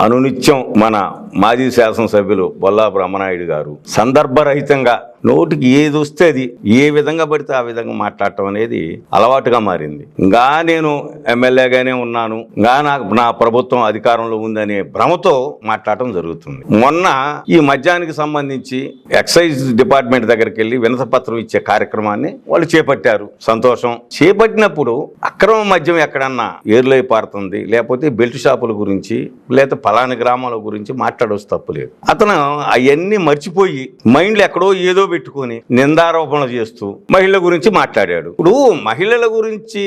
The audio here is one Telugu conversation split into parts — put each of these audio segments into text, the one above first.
అనునిత్యం మన మాజీ శాసనసభ్యులు బొల్లా బ్రహ్మనాయుడు గారు. సందర్భరహితంగా నోటికి ఏది వస్తే అది ఏ విధంగా పడితే ఆ విధంగా మాట్లాడటం అనేది అలవాటుగా మారింది. ఇంకా నేను ఎమ్మెల్యేగానే ఉన్నాను. ఇంకా నాకు నా ప్రభుత్వం అధికారంలో ఉందనే భ్రమతో మాట్లాడటం జరుగుతుంది. మొన్న ఈ మద్యానికి సంబంధించి ఎక్సైజ్ డిపార్ట్మెంట్ దగ్గరికి వెళ్ళి వినత పత్రం ఇచ్చే కార్యక్రమాన్ని వాళ్ళు చేపట్టారు. సంతోషం. చేపట్టినప్పుడు అక్రమ మద్యం ఎక్కడన్నా ఏర్లై పారుతుంది లేకపోతే బెల్ట్ షాపుల గురించి లేకపోతే పలాని గ్రామాల గురించి మాట్లాడవచ్చు తప్పులేదు అతను అవన్నీ మర్చిపోయి మైండ్లో ఎక్కడో ఏదో పెట్టుకొని నిందారోపణలు చేస్తూ మహిళల గురించి మాట్లాడాడు. ఇప్పుడు మహిళల గురించి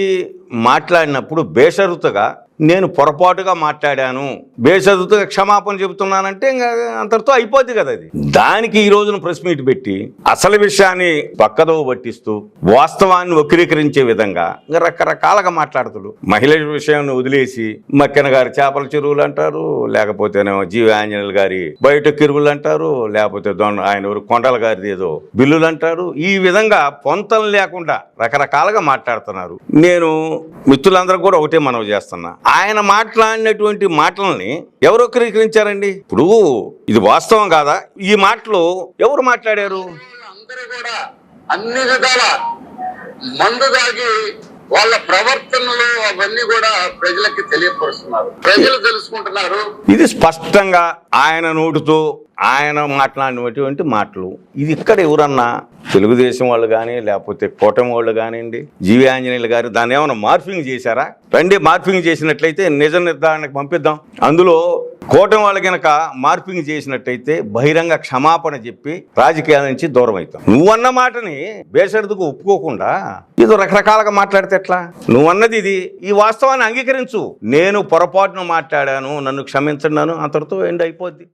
మాట్లాడినప్పుడు బేషరుతగా నేను పొరపాటుగా మాట్లాడాను. బేషరతుగా క్షమాపణ చెబుతున్నానంటే ఇంకా అంతటితో అయిపోద్ది కదా అది. దానికి ఈ రోజున ప్రెస్ మీట్ పెట్టి అసలు విషయాన్ని పక్కదో పట్టిస్తూ వాస్తవాన్ని వక్రీకరించే విధంగా ఇంకా రకరకాలుగా మాట్లాడుతుడు. మహిళల విషయాన్ని వదిలేసి మక్కెన గారి చేపల చెరువులు అంటారు లేకపోతేనేమో జీవి ఆంజనేయులు గారి బయట కిరువులు అంటారు లేకపోతే దొండ ఆయన ఎవరు కొండల గారిది ఏదో బిల్లులు అంటారు. ఈ విధంగా పొంతలు లేకుండా రకరకాలుగా మాట్లాడుతున్నారు. నేను మిత్రులందరూ కూడా ఒకటే మనవి చేస్తున్నా. ఆయన మాట్లాడినటువంటి మాటల్ని ఎవరు వక్రీకరించారండి? ఇప్పుడు ఇది వాస్తవం కాదా? ఈ మాటలు ఎవరు మాట్లాడారు? అందరూ కూడా అన్ని విధాల మందు దాగి వాళ్ళ ప్రవర్తనలు అవన్నీ కూడా ప్రజలకి తెలియపరుస్తున్నారు. ప్రజలు తెలుసుకుంటున్నారు. ఇది స్పష్టంగా ఆయన నోటితో ఆయన మాట్లాడినటువంటి మాటలు. ఇది ఇక్కడ ఎవరన్నా తెలుగుదేశం వాళ్ళు కానీ లేకపోతే కూటమి వాళ్ళు కానివ్వండి జీవి ఆంజనేయులు గారు దాన్ని ఏమైనా మార్ఫింగ్ చేశారా? రండి మార్ఫింగ్ చేసినట్లయితే నిజ నిర్ధారణకు పంపిద్దాం. అందులో కూటమి వాళ్ళు కనుక మార్పింగ్ చేసినట్టయితే బహిరంగ క్షమాపణ చెప్పి రాజకీయాల నుంచి దూరం అవుతాం. నువ్వన్న మాటని బేసరిదుకు ఒప్పుకోకుండా ఇది రకరకాలుగా మాట్లాడితే ఎట్లా? నువ్వన్నది ఇది. ఈ వాస్తవాన్ని అంగీకరించు. నేను పొరపాటును మాట్లాడాను నన్ను క్షమించండి అంతటితో ఎండ్ అయిపోద్ది.